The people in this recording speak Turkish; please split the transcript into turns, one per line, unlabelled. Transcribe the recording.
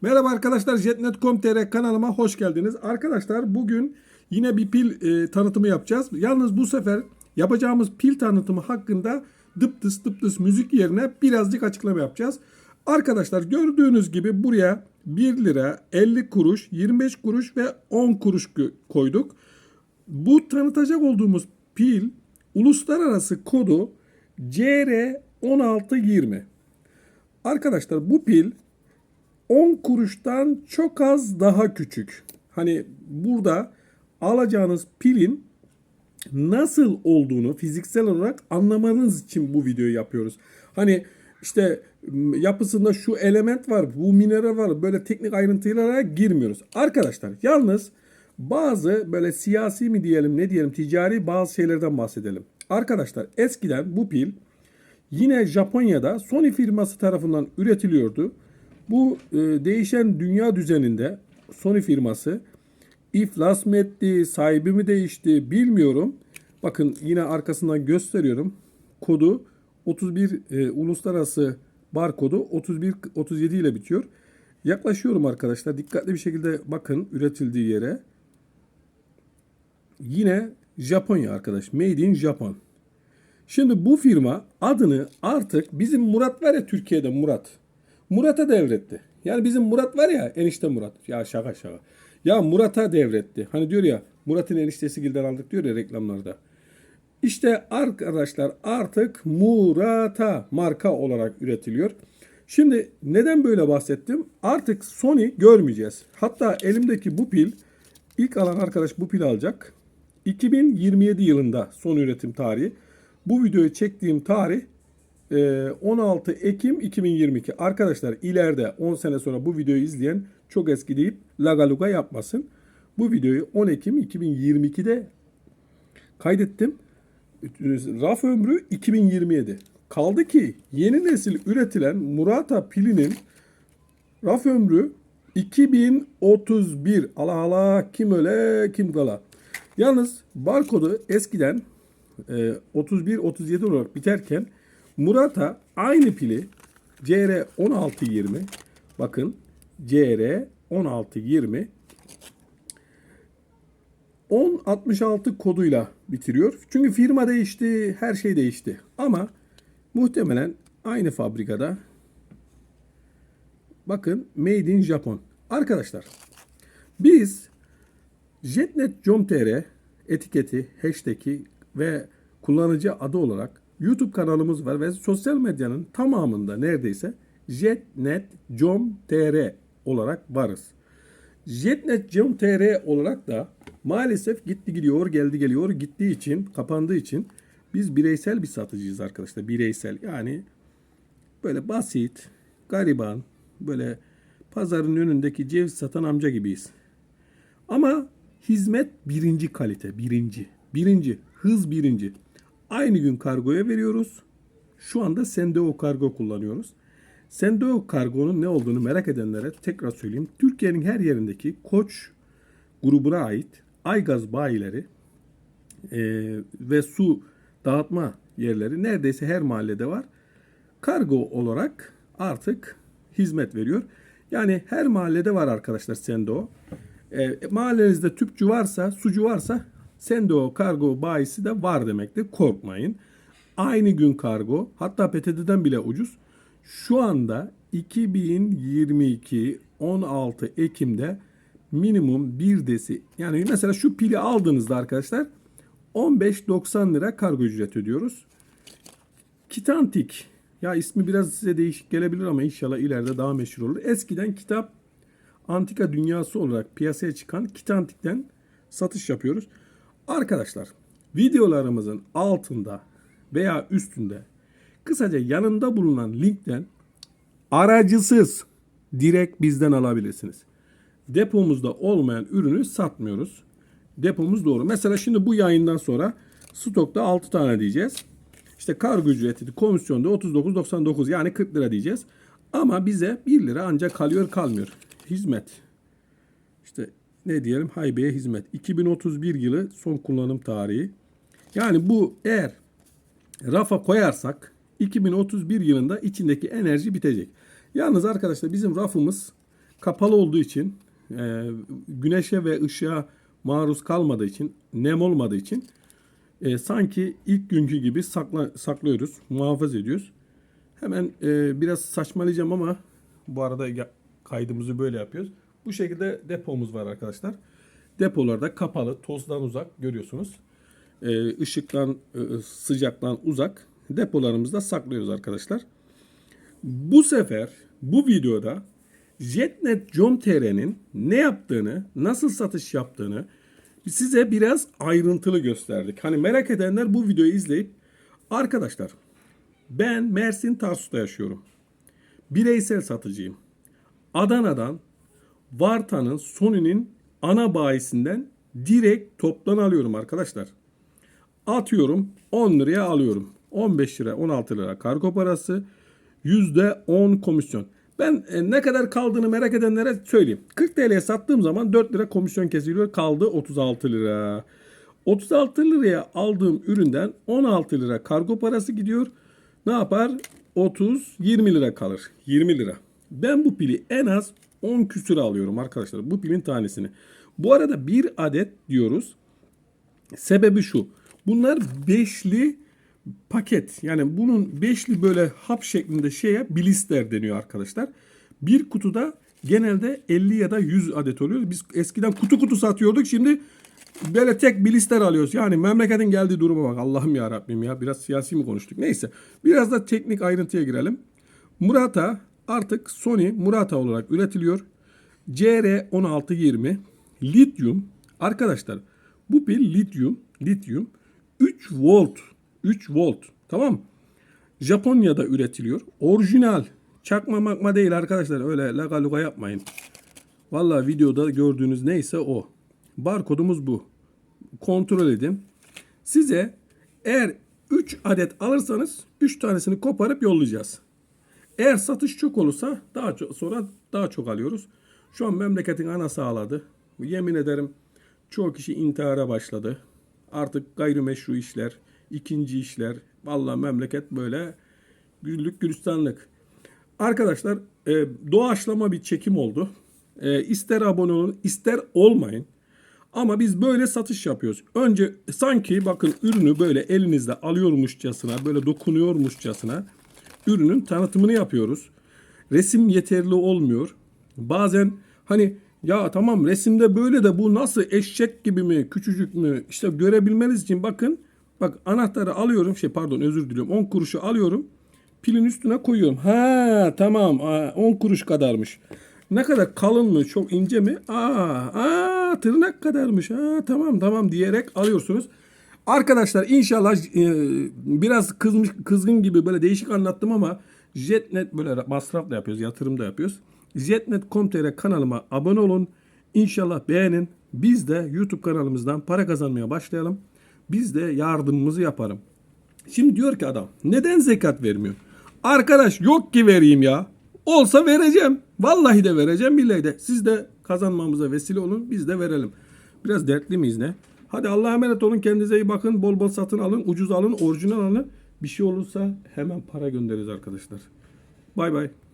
Merhaba arkadaşlar Jetnet.com.tr kanalıma hoş geldiniz. Arkadaşlar bugün yine bir pil e, tanıtımı yapacağız. Yalnız bu sefer yapacağımız pil tanıtımı hakkında dıptıs dıptıs müzik yerine birazcık açıklama yapacağız. Arkadaşlar gördüğünüz gibi buraya 1 lira, 50 kuruş, 25 kuruş ve 10 kuruş koyduk. Bu tanıtacak olduğumuz pil uluslararası kodu CR1620. Arkadaşlar bu pil 10 kuruştan çok az daha küçük. Hani burada alacağınız pilin nasıl olduğunu fiziksel olarak anlamanız için bu videoyu yapıyoruz. Hani işte yapısında şu element var, bu mineral var. Böyle teknik ayrıntılara girmiyoruz. Arkadaşlar yalnız bazı böyle siyasi mi diyelim ne diyelim ticari bazı şeylerden bahsedelim. Arkadaşlar eskiden bu pil Yine Japonya'da Sony firması tarafından üretiliyordu. Bu e, değişen dünya düzeninde Sony firması iflas mı etti, sahibi mi değişti bilmiyorum. Bakın yine arkasından gösteriyorum. Kodu 31 e, uluslararası barkodu 31 37 ile bitiyor. Yaklaşıyorum arkadaşlar. Dikkatli bir şekilde bakın üretildiği yere. Yine Japonya arkadaş. Made in Japan. Şimdi bu firma adını artık bizim Murat var ya Türkiye'de Murat. Murat'a devretti. Yani bizim Murat var ya enişte Murat. Ya şaka şaka. Ya Murat'a devretti. Hani diyor ya Murat'ın eniştesi gilden aldık diyor ya reklamlarda. İşte arkadaşlar artık Murata marka olarak üretiliyor. Şimdi neden böyle bahsettim? Artık Sony görmeyeceğiz. Hatta elimdeki bu pil ilk alan arkadaş bu pil alacak. 2027 yılında son üretim tarihi. Bu videoyu çektiğim tarih 16 Ekim 2022. Arkadaşlar ileride 10 sene sonra bu videoyu izleyen çok eski deyip lagaluga yapmasın. Bu videoyu 10 Ekim 2022'de kaydettim. Raf ömrü 2027. Kaldı ki yeni nesil üretilen Murata pilinin raf ömrü 2031. Allah Allah kim öyle kim kala. Yalnız barkodu eskiden 31-37 olarak biterken Murata aynı pili CR1620 bakın CR1620 1066 koduyla bitiriyor. Çünkü firma değişti, her şey değişti. Ama muhtemelen aynı fabrikada bakın Made in Japan. Arkadaşlar biz jetnet.com.tr etiketi, hashtag'i ve kullanıcı adı olarak YouTube kanalımız var ve sosyal medyanın tamamında neredeyse jetnet.com.tr olarak varız. Jetnet.com.tr olarak da maalesef gitti gidiyor, geldi geliyor, gittiği için, kapandığı için biz bireysel bir satıcıyız arkadaşlar. Bireysel yani böyle basit, gariban, böyle pazarın önündeki ceviz satan amca gibiyiz. Ama hizmet birinci kalite, birinci. Birinci, hız birinci. Aynı gün kargoya veriyoruz. Şu anda Sendeo kargo kullanıyoruz. Sendeo kargonun ne olduğunu merak edenlere tekrar söyleyeyim. Türkiye'nin her yerindeki Koç grubuna ait Aygaz bayileri e, ve su dağıtma yerleri neredeyse her mahallede var. Kargo olarak artık hizmet veriyor. Yani her mahallede var arkadaşlar Sendeo. E, mahallenizde tüpçü varsa, sucu varsa Sendeo kargo bayisi de var demektir. Korkmayın. Aynı gün kargo hatta PTT'den bile ucuz. Şu anda 2022 16 Ekim'de minimum bir desi yani mesela şu pili aldığınızda arkadaşlar 15.90 lira kargo ücret ödüyoruz. Kitantik ya ismi biraz size değişik gelebilir ama inşallah ileride daha meşhur olur. Eskiden kitap antika dünyası olarak piyasaya çıkan Kitantik'ten satış yapıyoruz. Arkadaşlar videolarımızın altında veya üstünde kısaca yanında bulunan linkten aracısız direkt bizden alabilirsiniz. Depomuzda olmayan ürünü satmıyoruz. Depomuz doğru. Mesela şimdi bu yayından sonra stokta 6 tane diyeceğiz. İşte kargo ücreti, komisyonda 39.99 yani 40 lira diyeceğiz. Ama bize 1 lira ancak kalıyor kalmıyor. Hizmet. Ne diyelim haybeye hizmet. 2031 yılı son kullanım tarihi. Yani bu eğer rafa koyarsak 2031 yılında içindeki enerji bitecek. Yalnız arkadaşlar bizim rafımız kapalı olduğu için e, güneşe ve ışığa maruz kalmadığı için nem olmadığı için e, sanki ilk günkü gibi sakla, saklıyoruz, muhafaza ediyoruz. Hemen e, biraz saçmalayacağım ama bu arada kaydımızı böyle yapıyoruz. Bu şekilde depomuz var arkadaşlar. Depolarda kapalı, tozdan uzak görüyorsunuz. E, ışıktan, e, sıcaktan uzak depolarımızda saklıyoruz arkadaşlar. Bu sefer bu videoda Jetnet Com.tr'nin ne yaptığını, nasıl satış yaptığını size biraz ayrıntılı gösterdik. Hani merak edenler bu videoyu izleyip arkadaşlar ben Mersin Tarsus'ta yaşıyorum. Bireysel satıcıyım. Adana'dan Varta'nın Sony'nin ana bayisinden direkt toptan alıyorum arkadaşlar. Atıyorum 10 liraya alıyorum. 15 lira 16 lira kargo parası %10 komisyon. Ben e, ne kadar kaldığını merak edenlere söyleyeyim. 40 TL'ye sattığım zaman 4 lira komisyon kesiliyor. Kaldı 36 lira. 36 liraya aldığım üründen 16 lira kargo parası gidiyor. Ne yapar? 30 20 lira kalır. 20 lira. Ben bu pili en az 10 küsür alıyorum arkadaşlar. Bu pilin tanesini. Bu arada bir adet diyoruz. Sebebi şu. Bunlar beşli paket. Yani bunun beşli böyle hap şeklinde şeye blister deniyor arkadaşlar. Bir kutuda genelde 50 ya da 100 adet oluyor. Biz eskiden kutu kutu satıyorduk. Şimdi böyle tek blister alıyoruz. Yani memleketin geldiği duruma bak. Allah'ım ya Rabbim ya. Biraz siyasi mi konuştuk? Neyse. Biraz da teknik ayrıntıya girelim. Murata artık Sony Murata olarak üretiliyor. CR1620 lityum arkadaşlar bu pil lityum lityum 3 volt 3 volt tamam? Japonya'da üretiliyor. Orijinal. Çakma makma değil arkadaşlar. Öyle laga luga yapmayın. Vallahi videoda gördüğünüz neyse o. Barkodumuz bu. Kontrol edin. Size eğer 3 adet alırsanız 3 tanesini koparıp yollayacağız. Eğer satış çok olursa daha çok sonra daha çok alıyoruz. Şu an memleketin ana sağladı. Yemin ederim çoğu kişi intihara başladı. Artık gayrimeşru işler, ikinci işler. Vallahi memleket böyle güllük gülistanlık. Arkadaşlar e, doğaçlama bir çekim oldu. E, ister abone olun ister olmayın. Ama biz böyle satış yapıyoruz. Önce sanki bakın ürünü böyle elinizde alıyormuşçasına, böyle dokunuyormuşçasına ürünün tanıtımını yapıyoruz. Resim yeterli olmuyor. Bazen hani ya tamam resimde böyle de bu nasıl eşek gibi mi, küçücük mü? İşte görebilmeniz için bakın. Bak anahtarı alıyorum. Şey pardon özür diliyorum. 10 kuruşu alıyorum. Pilin üstüne koyuyorum. Ha tamam. aa, 10 kuruş kadarmış. Ne kadar kalın mı, çok ince mi? Aa, aa tırnak kadarmış. Ha tamam tamam diyerek alıyorsunuz. Arkadaşlar inşallah e, biraz kızmış, kızgın gibi böyle değişik anlattım ama Jetnet böyle masrafla yapıyoruz, yatırım da yapıyoruz. Jetnet.com.tr kanalıma abone olun. İnşallah beğenin. Biz de YouTube kanalımızdan para kazanmaya başlayalım. Biz de yardımımızı yaparım. Şimdi diyor ki adam neden zekat vermiyor? Arkadaş yok ki vereyim ya. Olsa vereceğim. Vallahi de vereceğim billahi de. Siz de kazanmamıza vesile olun biz de verelim. Biraz dertli miyiz ne? Hadi Allah'a emanet olun kendinize iyi bakın. Bol bol satın alın. Ucuz alın. Orijinal alın. Bir şey olursa hemen para göndeririz arkadaşlar. Bay bay.